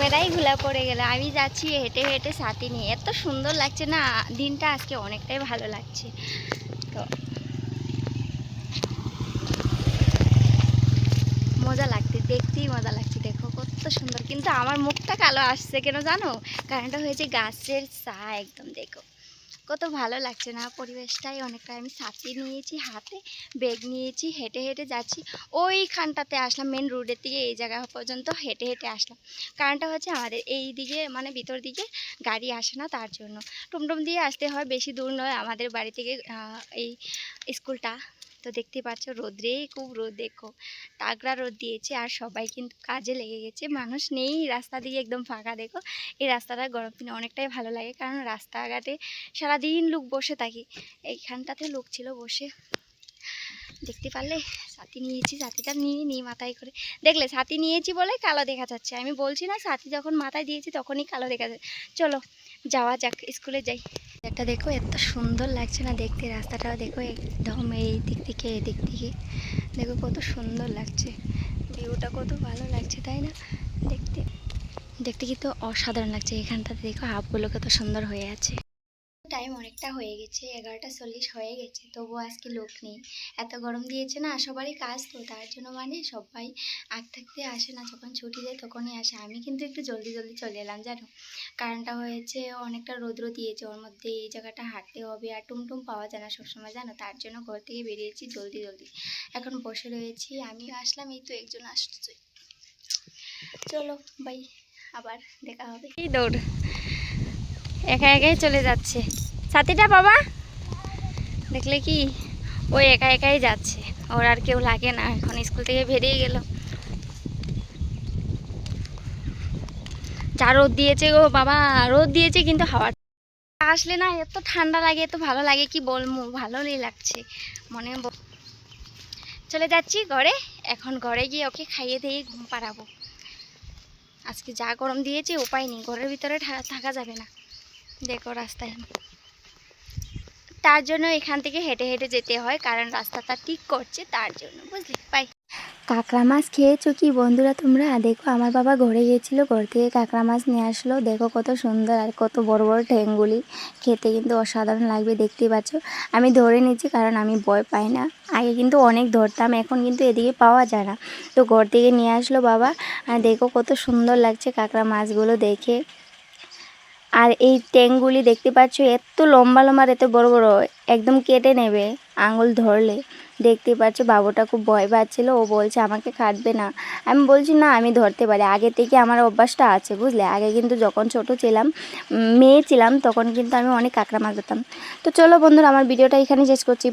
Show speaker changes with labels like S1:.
S1: ক্যামেরাই ঘোলা পড়ে গেল। আমি যাচ্ছি হেঁটে হেঁটে সাথে নিয়ে। এত সুন্দর লাগছে না? দিনটা আজকে অনেকটাই ভালো লাগছে। তো মজা লাগছে, দেখতেই মজা লাগছে। দেখো, কত সুন্দর। কিন্তু আমার মুখটা কালো আসছে কেন জানো? কারণটা হয়েছে গাছের চা একদম দেখো। কত ভালো লাগছে না। পরিবেশটাই অনেকটা আমি সাথে নিয়েছি, হাতে ব্যাগ নিয়েছি, হেঁটে হেঁটে যাচ্ছি। ওইখানটাতে আসলাম মেন রোডের দিকে, এই জায়গা পর্যন্ত হেঁটে হেঁটে আসলাম। কারণটা হচ্ছে আমাদের এই দিকে মানে ভিতর দিকে গাড়ি আসে না তার জন্য। টুমটুম দিয়ে আসতে হয়, বেশি দূর নয়, আমাদের বাড়ি থেকে এই স্কুলটা তো দেখতে পাচ্ছ রোদ্রে খুব রোদ, দেখো। তাগড়া রোদ দিয়েছে আর সবাই কিন্তু কাজে লেগে গেছে। মানুষ নেই রাস্তা দিয়ে একদম ফাঁকা, দেখো। এই রাস্তাটা গরম দিনে অনেকটাই ভালো লাগে কারণ রাস্তাঘাটে সারাদিন লোক বসে থাকে। এইখানটাতে লোক ছিল বসে। দেখতে পারলে? ছাতি নিয়েছি, ছাতিটা নিয়ে নিই মাথায় করে। দেখলে, ছাতি নিয়েছি বলে কালো দেখা যাচ্ছে। আমি বলছি না সাথী যখন মাথায় দিয়েছি তখনই কালো দেখা যাচ্ছে চলো, যাওয়া যাক, স্কুলে যাই। একটা দেখো, এত সুন্দর লাগছে না দেখতে। রাস্তাটাও দেখো, একদম এই দিক থেকে এই দিক থেকে। দেখো, কত সুন্দর লাগছে। ভিউটা কত ভালো লাগছে, তাই না? দেখতে দেখতে কিন্তু অসাধারণ লাগছে। এখানটাতে দেখো হাফগুলো কত সুন্দর হয়ে আছে। টাইম অনেকটা হয়ে গেছে, এগারোটা চল্লিশ হয়ে গেছে তবুও আজকে লোক নেই। এত গরম দিয়েছে না, সবারই কাজ তো, তার জন্য মানে সবাই আগ থাকতে আসে না, যখন ছুটি দেয় তখনই আসে। আমি কিন্তু একটু জলদি জলদি চলে এলাম, জানো? কারণটা হয়েছে অনেকটা রৌদ্র দিয়েছে, ওর মধ্যে এই জায়গাটা হাঁটতে হবে আর টুমটুম পাওয়া যায় না সবসময়, জানো? তার জন্য ঘর থেকে বেরিয়েছি জলদি জলদি। এখন বসে রয়েছি, আমিও আসলাম, এই তো একজন আসছে। চলো বাই আবার দেখা হবে। এই দৌড়। একা একাই চলে যাচ্ছে। সাথীটা বাবা? দেখলে কি? ওই একা একাই যাচ্ছে। ওর আর কেউ লাগে না। এখন স্কুল থেকে বেরিয়ে গেল। যা রোদ দিয়েছে গো বাবা। রোদ দিয়েছে কিন্তু হাওয়া আসলে না, এত ঠান্ডা লাগে, এত ভালো লাগে, কি বলব? ভালোই লাগছে। মনে চলে যাচ্ছি ঘরে। এখন ঘরে গিয়ে ওকে খাইয়ে দিয়ে ঘুম পাড়াবো। আজকে যা গরম দিয়েছে, উপায় নেই। ঘরের ভিতরে থাকা যাবে না। দেখো রাস্তায়। তার জন্য এখান থেকে হেঁটে হেঁটে যেতে হয়, কারণ রাস্তাটা ঠিক করছে তার জন্য, বুঝলি? পাই কাঁকড়া মাছ খেয়েছো কি বন্ধুরা তোমরা? দেখো, আমার বাবা ঘরে গিয়েছিল, ঘর থেকে কাঁকড়া মাছ নিয়ে আসলো। দেখো কত সুন্দর আর কত বড় বড় ঠ্যাংগুলি। খেতে কিন্তু অসাধারণ লাগবে, দেখতেই পাচ্ছ। আমি ধরে নিচ্ছি, কারণ আমি ভয় পাই না। আগে কিন্তু অনেক ধরতাম, এখন কিন্তু এদিকে পাওয়া যায় না। তো ঘর থেকে নিয়ে আসলো বাবা। আর দেখো কত সুন্দর লাগছে কাঁকড়া মাছগুলো দেখে। আর এই ট্যাংগুলি দেখতে পাচ্ছ, এত লম্বা লম্বা এত বড় বড়, একদম কেটে নেবে আঙুল ধরলে। দেখতে পাচ্ছ, বাবুটা খুব ভয় পাচ্ছিল, ও বলছে, আমাকে কাটবে না। আমি বলছি, না, আমি ধরতে পারি। আগে থেকে আমার অভ্যাসটা আছে, বুঝলে? আগে কিন্তু যখন ছোট ছিলাম মেয়ে ছিলাম, তখন কিন্তু আমি অনেক কাঁকড়া মাছ ধরতাম। তো চলো বন্ধুরা, আমার ভিডিওটা এখানে শেষ করছি।